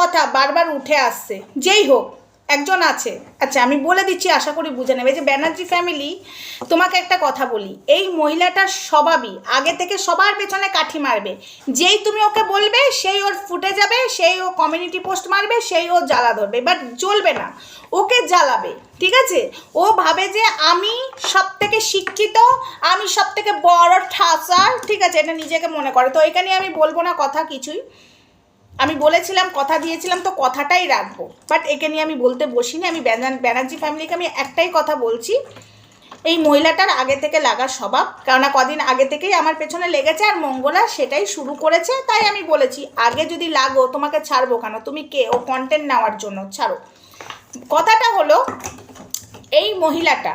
কথা বারবার উঠে আসছে। যেই হোক, একজন আছে। আচ্ছা আমি বলে দিচ্ছি, আশা করি বুঝে নেবে যে ব্যানার্জি ফ্যামিলি তোমাকে একটা কথা বলি। এই মহিলাটার স্বভাবই আগে থেকে সবার পেছনে কাঠি মারবে। যেই তুমি ওকে বলবে, সেই ওর ফুটে যাবে, সেই ও কমিউনিটি পোস্ট মারবে, সেই ও জ্বালা ধরবে। বাট জ্বলবে না। ওকে জ্বালাবে, ঠিক আছে? ও ভাবে যে আমি সব থেকে শিক্ষিত, আমি সব থেকে বড় ঠাসার ঠিক আছে? এটা নিজেকে মনে করে। তো এখানে আমি বলব না কথা কিছুই। আমি বলেছিলাম, কথা দিয়েছিলাম, তো কথাটাই রাখব। বাট একে নিয়ে আমি বলতে বসিনি, আমি ব্যানার্জি ফ্যামিলিকে আমি একটাই কথা বলছি। এই মহিলাটার আগে থেকে লাগার স্বভাব, কেননা কদিন আগে থেকেই আমার পেছনে লেগেছে আর মঙ্গলা সেটাই শুরু করেছে, তাই আমি বলেছি, আগে যদি লাগো, তোমাকে ছাড়বো কেন? তুমি কে? ও কন্টেন্ট নেওয়ার জন্য, ছাড়ো। কথাটা হলো, এই মহিলাটা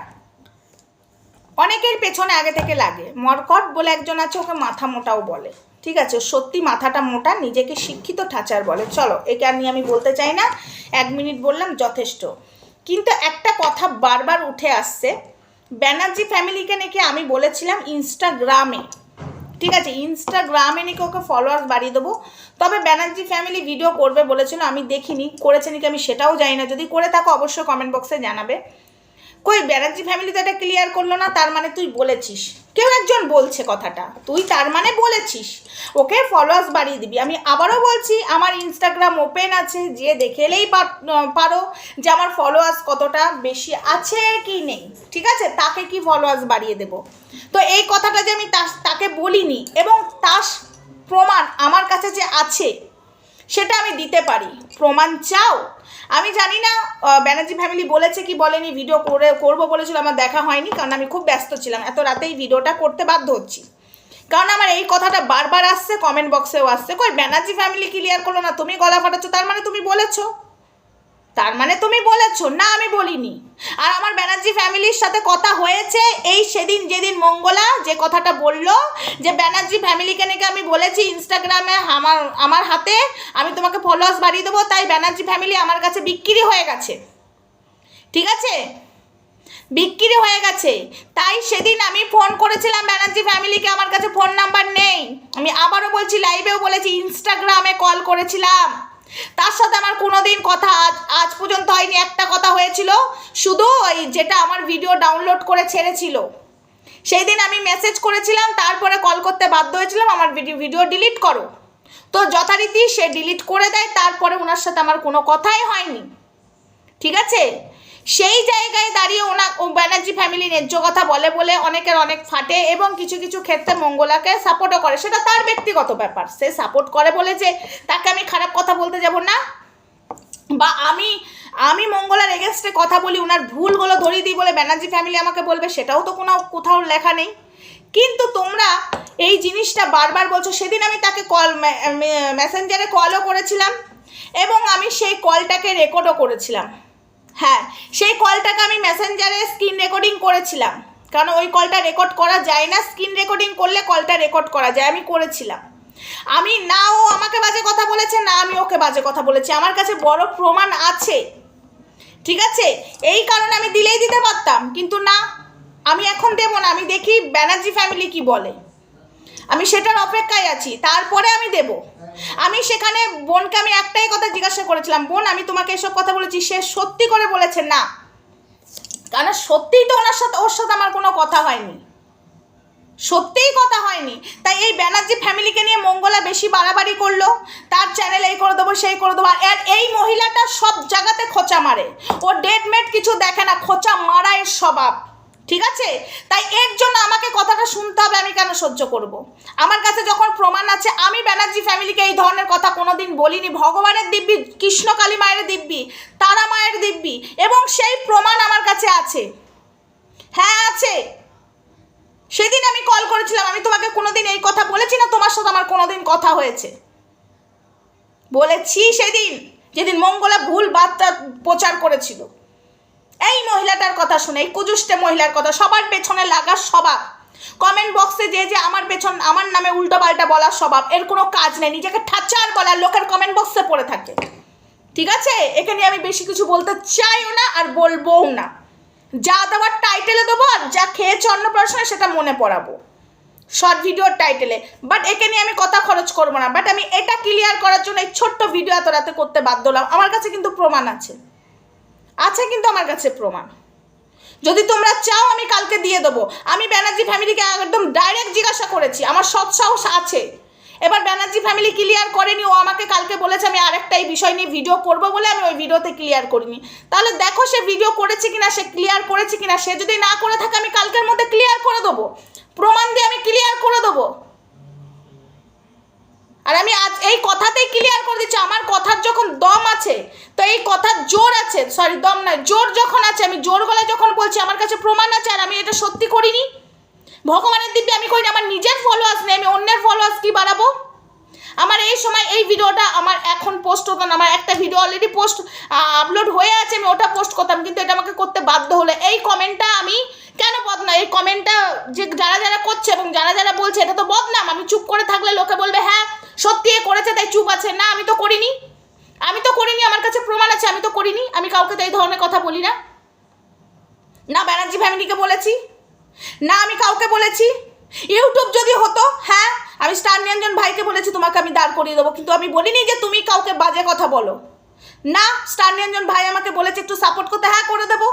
অনেকের পেছনে আগে থেকে লাগে। মরকট বলে একজন আছে, ওকে মাথা মোটাও বলে। ঠিক আছে, সত্যি মাথাটা মোটা, নিজেকে শিক্ষিত ঠাচার বলে। চলো এটা নিয়ে আমি বলতে চাই না, এক মিনিট বললাম, যথেষ্ট। কিন্তু একটা কথা বারবার উঠে আসছে, ব্যানার্জি ফ্যামিলিকে নাকি আমি বলেছিলাম ইনস্টাগ্রামে। ঠিক আছে, ইনস্টাগ্রামে নাকি ওকে ফলোয়ার্স বাড়িয়ে দেবো। তবে ব্যানার্জি ফ্যামিলি ভিডিও করবে বলেছিল, আমি দেখিনি, করেছে নাকি আমি সেটাও জানি না। যদি করে থাকো, অবশ্যই কমেন্ট বক্সে জানাবে। কই ব্যানার্জি ফ্যামিলি তো এটা ক্লিয়ার করল না, তার মানে তুই বলেছিস। কেউ একজন বলছে কথাটা, তুই তার মানে বলেছিস। ওকে ফলোয়ার্স বাড়িয়ে দিবি। আমি আবারও বলছি, আমার ইনস্টাগ্রাম ওপেন আছে, যে দেখেলেই পার- যে আমার ফলোয়ার্স কতটা বেশি আছে কি নেই। ঠিক আছে? তাকে কি ফলোয়ার্স বাড়িয়ে দেব? তো এই কথাটা যে আমি তাকে বলিনি, এবং তার প্রমাণ আমার কাছে যে আছে, সেটা আমি দিতে পারি। প্রমাণ চাও? আমি জানি না ব্যানার্জি ফ্যামিলি বলেছে কি বলেনি ভিডিও করে, করব বলেছিল, আমার দেখা হয়নি, কারণ আমি খুব ব্যস্ত ছিলাম। এত রাতেই ভিডিওটা করতে বাধ্য হচ্ছি। কারণ আমার এই কথাটা বারবার আসছে কমেন্ট বক্সেও আসছে, কই ব্যানার্জি ফ্যামিলি ক্লিয়ার করল না, তুমি গলা ফাটাচ্ছ, তার মানে তুমি বলেছ। তার মানে তুমি বলেছ, না, আমি বলিনি। আর আমার ব্যানার্জি ফ্যামিলির সাথে কথা হয়েছে এই সেদিন যেদিন মঙ্গলা যে কথাটা বলল, যে ব্যানার্জি ফ্যামিলিকে নাকি আমি বলেছি ইনস্টাগ্রামে আমার আমার হাতে আমি তোমাকে ফলোয়ার্স বাড়িয়ে দেবো, তাই ব্যানার্জি ফ্যামিলি আমার কাছে বিক্রি হয়ে গেছে। ঠিক আছে? বিক্রি হয়ে গেছে। তাই সেদিন আমি ফোন করেছিলাম ব্যানার্জি ফ্যামিলিকে, আমার কাছে ফোন নাম্বার নেই। আমি আবারও বলছি লাইভেও বলেছি ইনস্টাগ্রামে কল করেছিলাম। তার সাথে আমার কোনো দিন কথা আজ আজ পর্যন্ত হয়নি, একটা কথা হয়েছিল। শুধু ওই যেটা আমার ভিডিও ডাউনলোড করে ছেড়েছিল। সেই দিন আমি মেসেজ করেছিলাম, তারপরে কল করতে বাধ্য হয়েছিলাম, আমার ভিডিও ডিলিট করো। তো যথারীতি সে ডিলিট করে দেয়, তারপরে ওনার সাথে আমার কোনো কথাই হয়নি। ঠিক আছে? সেই জায়গায় দাঁড়িয়ে ওনা ব্যানার্জি ফ্যামিলি ন্যায্য কথা বলে বলে অনেকের অনেক ফাটে এবং কিছু কিছু ক্ষেত্রে মঙ্গলাকে সাপোর্টও করে। সেটা তার ব্যক্তিগত ব্যাপার। সে সাপোর্ট করে বলে যে, তাকে আমি খারাপ কথা বলতে যাব না। বা আমি আমি মঙ্গলার এগেনস্টে কথা বলি ওনার ভুলগুলো ধরিয়ে দিই বলে ব্যানার্জি ফ্যামিলি আমাকে বলবে, সেটাও তো কোনো কোথাও লেখা নেই। কিন্তু তোমরা এই জিনিসটা বারবার বলছো। সেদিন আমি তাকে কল মেসেঞ্জারে কলও করেছিলাম এবং আমি সেই কলটাকে রেকর্ডও করেছিলাম। হ্যাঁ সেই কলটাকে আমি মেসেঞ্জারে স্ক্রিন রেকর্ডিং করেছিলাম। কারণ ওই কলটা রেকর্ড করা যায় না? স্ক্রিন রেকর্ডিং করলে কলটা রেকর্ড করা যায়, আমি করেছিলাম। আমি না, ও আমাকে বাজে কথা বলেছে, না, আমি ওকে বাজে কথা বলেছি। আমার কাছে বড় প্রমাণ আছে। ঠিক আছে? এই কারণে আমি দিলেই দিতে পারতাম, কিন্তু না, আমি এখন দেবো না। আমি দেখি ব্যানার্জি ফ্যামিলি কি বলে। আমি সেটার অপেক্ষায় আছি, তারপরে আমি দেব। আমি সেখানে বোনকে আমি একটাই কথা জিজ্ঞাসা করেছিলাম, বোন, আমি তোমাকে এসব কথা বলেছি, সে সত্যি করে বলেছে না। কারণ সত্যিই তো ওনার সাথে, ওর সাথে আমার কোনো কথা হয়নি। সত্যিই কথা হয়নি। তাই এই ব্যানার্জি ফ্যামিলিকে নিয়ে মঙ্গলা বেশি বাড়াবাড়ি করল, তার চ্যানেল এই করে দেবো, সেই করে দেবো, আর এই মহিলাটা সব জায়গাতে খোঁচা মারে। ও ডেট মেট কিছু দেখে না, খোঁচা মারায়ের স্বভাব। ঠিক আছে? তাই এর জন্য আমাকে কথাটা শুনতে হবে, আমি কেন সহ্য করব। আমার কাছে যখন প্রমাণ আছে, আমি ব্যানার্জি ফ্যামিলিকে এই ধরনের কথা কোনোদিন বলিনি। ভগবানের দিব্যি কৃষ্ণকালী মায়ের দিব্যি, তারা মায়ের দিব্যি, এবং সেই প্রমাণ আমার কাছে আছে। হ্যাঁ আছে। সেদিন আমি কল করেছিলাম, আমি তোমাকে কোনোদিন এই কথা বলেছি না? তোমার সাথে আমার কোনোদিন কথা হয়েছে। বলেছি সেদিন, যেদিন মঙ্গলা ভুল বার্তা প্রচার করেছিল। এই মহিলাটার কথা শুনে, এই কুজুষ্টে মহিলার কথা, সবার পেছনে লাগার স্বভাব। কমেন্ট বক্সে যে যে আমার পেছন, আমার নামে উল্টো পাল্টা বলার স্বভাব, এর কোনো কাজ নেই, নিজেকে ঠাচার বলার লোকের কমেন্ট বক্সে পড়ে থাকে। ঠিক আছে? এখানে আমি বেশি কিছু বলতে চাইও না আর বলবোও না। যা দেওয়ার টাইটেলে দেবো আর যা খেয়েছে অন্নপ্রাশনে সেটা মনে পড়াবো। শর্ট ভিডিওর টাইটেলে বাট একে নিয়ে আমি কথা খরচ করব না। বাট আমি এটা ক্লিয়ার করার জন্য এই ছোট্ট ভিডিও এত রাতে করতে বাধ্য হলাম। আমার কাছে কিন্তু প্রমাণ আছে। আছে কিন্তু আমার কাছে প্রমাণ। যদি তোমরা চাও আমি কালকে দিয়ে দেবো। আমি ব্যানার্জি ফ্যামিলিকে একদম ডাইরেক্ট জিজ্ঞাসা করেছি। আমার সৎ সাহস আছে। এবার ব্যানার্জি ফ্যামিলি ক্লিয়ার করেনি। ও আমাকে কালকে বলেছে আমি আরেকটা এই বিষয় নিয়ে ভিডিও করব বলে আমি ওই ভিডিওতে ক্লিয়ার করিনি। তাহলে দেখো সে ভিডিও করেছে কিনা, সে ক্লিয়ার করেছে কিনা। সে যদি না করে থাকে আমি কালকের মধ্যে ক্লিয়ার করে দেবো। প্রমাণ দিয়ে আমি ক্লিয়ার করে দেবো। আর আমি আজ এই কথাতেই ক্লিয়ার করে দিচ্ছি, আমার কথার যখন দম আছে, তো এই কথার জোর আছে সরি দম নয়, জোর যখন আছে, আমি জোর গলায় যখন বলছি, আমার কাছে প্রমাণ আছে, আর আমি এটা সত্যি করিনি। ভগবানের দিব্যে আমি করিনি, আমার নিজের ফলোয়ার্স নেই, আমি অন্যের ফলোয়ার্স কি বাড়াবো? আমার এই সময় এই ভিডিওটা আমার এখন পোস্ট হতো না, আমার একটা ভিডিও অলরেডি পোস্ট আপলোড হয়ে আছে, আমি ওটা পোস্ট করতাম, কিন্তু এটা আমাকে করতে বাধ্য হলো। এই কমেন্টটা আমি কেন বদনা, এই কমেন্টটা যে যারা যারা করছে এবং যারা যারা বলছে, এটা তো বদনাম, আমি চুপ করে থাকলে লোকে বলবে হ্যাঁ সত্যি এ করেছে, তাই চুপ আছে। না, আমি তো করিনি। আমি তো করিনি, আমার কাছে প্রমাণ আছে, আমি তো করিনি। আমি কাউকে তো এই ধরনের কথা বলি না। না, ব্যানার্জি ফ্যামিলিকে বলেছি। না, আমি কাউকে বলেছি। ইউটিউব যদি হতো হ্যাঁ আমি স্টার নিরঞ্জন ভাইকে বলেছি, তোমাকে আমি দাঁড় করিয়ে দেবো। কিন্তু আমি বলিনি যে তুমি কাউকে বাজে কথা বলো। না, স্টার নিরঞ্জন ভাই আমাকে বলেছে, একটু সাপোর্ট করতে। হ্যাঁ করে দেবো।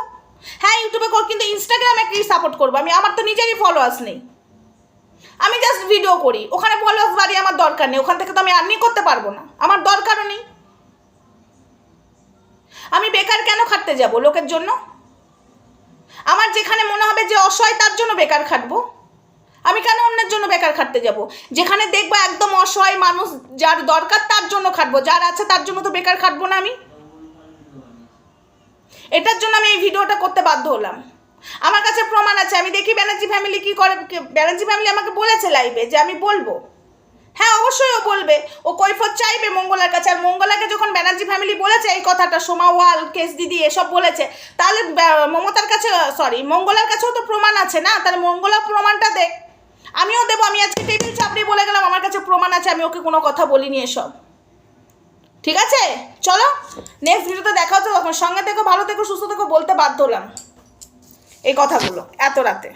হ্যাঁ ইউটিউবে কর, কিন্তু ইনস্টাগ্রামে কি সাপোর্ট করব? আমি, আমার তো নিজেরই ফলোয়ার্স নেই। আমি জাস্ট ভিডিও করি। ওখানে ফলোয়ার্স বাড়ি আমার দরকার নেই। ওখান থেকে তো আমি আর্নিং করতে পারব না। আমার দরকারও নেই। আমি বেকার কেন খাটতে যাব লোকের জন্য? আমার যেখানে মনে হবে যে অসহায়, তার জন্য বেকার খাটবো। আমি কেন অন্যের জন্য বেকার খাটতে যাব? যেখানে দেখব একদম অসহায় মানুষ যার দরকার, তার জন্য খাটবো। যার আছে, তার জন্য তো বেকার খাটবো না আমি। এটার জন্য আমি এই ভিডিওটা করতে বাধ্য হলাম। আমার কাছে প্রমাণ আছে, আমি দেখি ব্যানার্জি ফ্যামিলি কি করে ব্যানার্জি ফ্যামিলি আমাকে বলেছে লাইভে যে আমি বলব। হ্যাঁ অবশ্যই ও বলবে, ও কৈফত চাইবে মঙ্গলার কাছে, আর মঙ্গলাকে যখন ব্যানার্জি ফ্যামিলি বলেছে এই কথাটা, সোমা ওয়াল, কেস দিদি এসব বলেছে, তাহলে মমতার কাছে সরি মঙ্গলার কাছেও তো প্রমাণ আছে না? তাহলে মঙ্গলার প্রমাণটা দেখ আমিও দেবো, আমি আজকে টেবিল চাপড়ি বলে গেলাম, আমার কাছে প্রমাণ আছে, আমি ওকে কোনো কথা বলিনি এসব। ঠিক আছে? চলো নেক্সট ভিডিওতে দেখা হচ্ছে, তখন সঙ্গে থেকো, ভালো থেকো, সুস্থ থেকো, বলতে বাধ্য হলাম। এই কথাগুলো এত রাতে।